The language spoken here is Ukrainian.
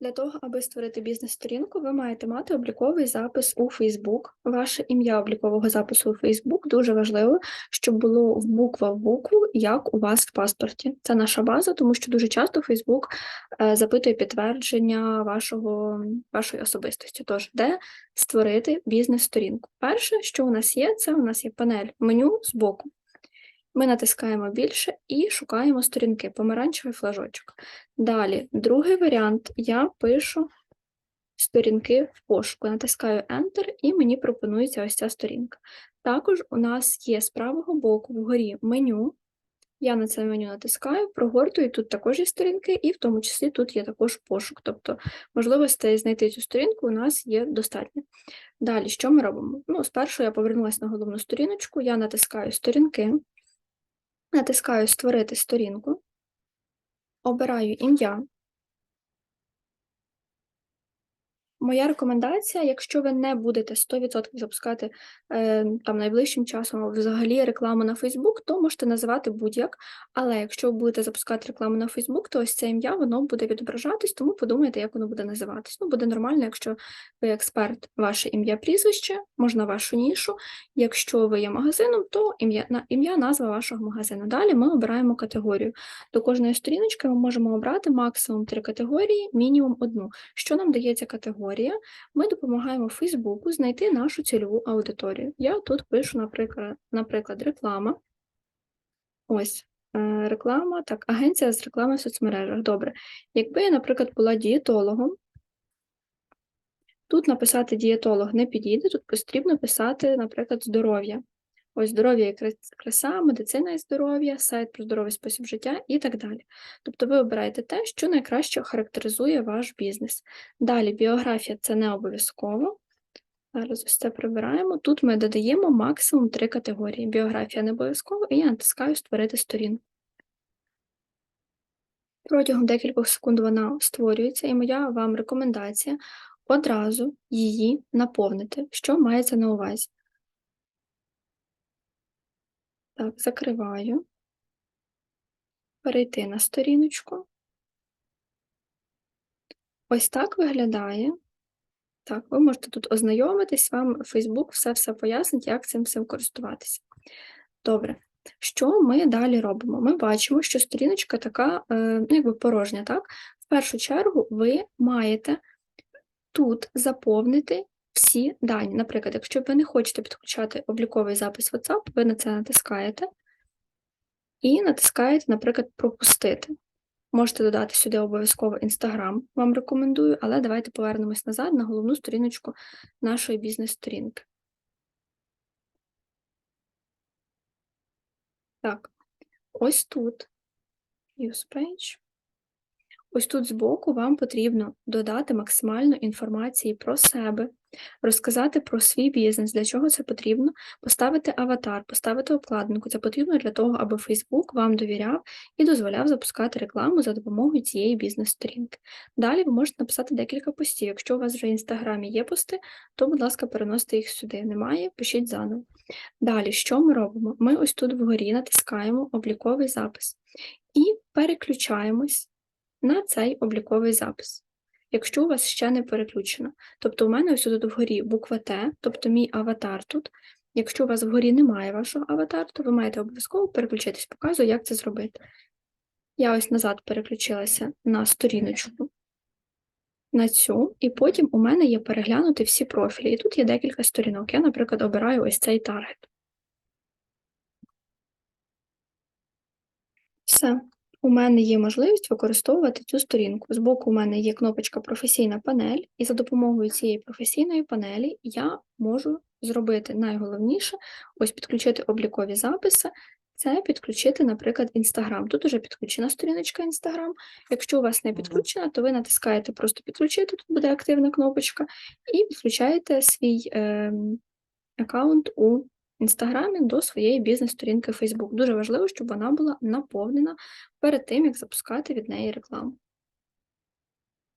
Для того, аби створити бізнес-сторінку, ви маєте мати обліковий запис у Facebook. Ваше ім'я облікового запису у Facebook дуже важливо, щоб було в буква в букву, як у вас в паспорті. Це наша база, тому що дуже часто Facebook е, запитує підтвердження вашого, вашої особистості. Тож, де створити бізнес-сторінку? Перше, що у нас є, це у нас є панель меню збоку. Ми натискаємо більше і шукаємо сторінки, помаранчевий флажочок. Далі, другий варіант, я пишу сторінки в пошуку, натискаю Enter, і мені пропонується ось ця сторінка. Також у нас є з правого боку вгорі меню. Я на це меню натискаю, прогортую, тут також є сторінки, і в тому числі тут є також пошук. Тобто можливостей знайти цю сторінку у нас є достатньо. Далі, що ми робимо? Ну, Спершу я повернулася на головну сторіночку, я натискаю сторінки. Натискаю Створити сторінку, обираю ім'я. Моя рекомендація, якщо ви не будете 100% запускати е, там найближчим часом взагалі рекламу на Facebook, то можете називати будь-як. Але якщо ви будете запускати рекламу на Facebook, то ось це ім'я воно буде відображатись, тому подумайте, як воно буде називатись. Ну, буде нормально, якщо ви експерт, ваше ім'я, прізвище, можна вашу нішу. Якщо ви є магазином, то ім'я ім'я, назва вашого магазину. Далі ми обираємо категорію. До кожної сторіночки ми можемо обрати максимум три категорії, мінімум одну. Що нам дає ця категорія? Аудиторія, ми допомагаємо Фейсбуку знайти нашу цільову аудиторію. Я тут пишу, наприклад, наприклад реклама. Ось, е, реклама, так, агенція з реклами в соцмережах. Добре. Якби я, наприклад, була дієтологом, тут написати дієтолог не підійде, тут потрібно писати, наприклад, здоров'я. Ось здоров'я і краса, медицина і здоров'я, сайт про здоровий спосіб життя і так далі. Тобто ви обираєте те, що найкраще характеризує ваш бізнес. Далі біографія це не обов'язково. Зараз ось це прибираємо. Тут ми додаємо максимум три категорії. Біографія не обов'язково, і я натискаю Створити сторінку. Протягом декількох секунд вона створюється, і моя вам рекомендація одразу її наповнити, що мається на увазі. Так, закриваю. Перейти на сторіночку. Ось так виглядає. Так, ви можете тут ознайомитись, вам Facebook все-все пояснить, як цим всім користуватися. Добре. Що ми далі робимо? Ми бачимо, що сторіночка така, е, ну, якби порожня, так? В першу чергу ви маєте тут заповнити всі дані. Наприклад, якщо ви не хочете підключати обліковий запис WhatsApp, ви на це натискаєте і натискаєте, наприклад, пропустити. Можете додати сюди обов'язково Instagram, вам рекомендую, але давайте повернемось назад на головну сторіночку нашої бізнес-сторінки. Так, ось тут Use Page. Ось тут збоку вам потрібно додати максимально інформації про себе, розказати про свій бізнес, для чого це потрібно, поставити аватар, поставити обкладинку. Це потрібно для того, аби Facebook вам довіряв і дозволяв запускати рекламу за допомогою цієї бізнес-сторінки. Далі ви можете написати декілька постів. Якщо у вас вже в інстаграмі є пости, то, будь ласка, переносите їх сюди. Немає, пишіть заново. Далі, що ми робимо? Ми ось тут вгорі натискаємо обліковий запис і переключаємось на цей обліковий запис. Якщо у вас ще не переключено. Тобто у мене ось тут вгорі буква Т, тобто мій аватар тут. Якщо у вас вгорі немає вашого аватару, то ви маєте обов'язково переключитись, показую, як це зробити. Я ось назад переключилася на сторіночку, на цю, і потім у мене є переглянути всі профілі. І тут є декілька сторінок. Я, наприклад, обираю ось цей таргет. Все у мене є можливість використовувати цю сторінку. Збоку у мене є кнопочка Професійна панель, і за допомогою цієї професійної панелі я можу зробити найголовніше ось підключити облікові записи. Це підключити, наприклад, Інстаграм. Тут уже підключена сторіночка Інстаграм. Якщо у вас не підключена, то ви натискаєте просто підключити, тут буде активна кнопочка, і підключаєте свій е, аккаунт у Інстаграмі до своєї бізнес-сторінки Facebook. Дуже важливо, щоб вона була наповнена перед тим, як запускати від неї рекламу.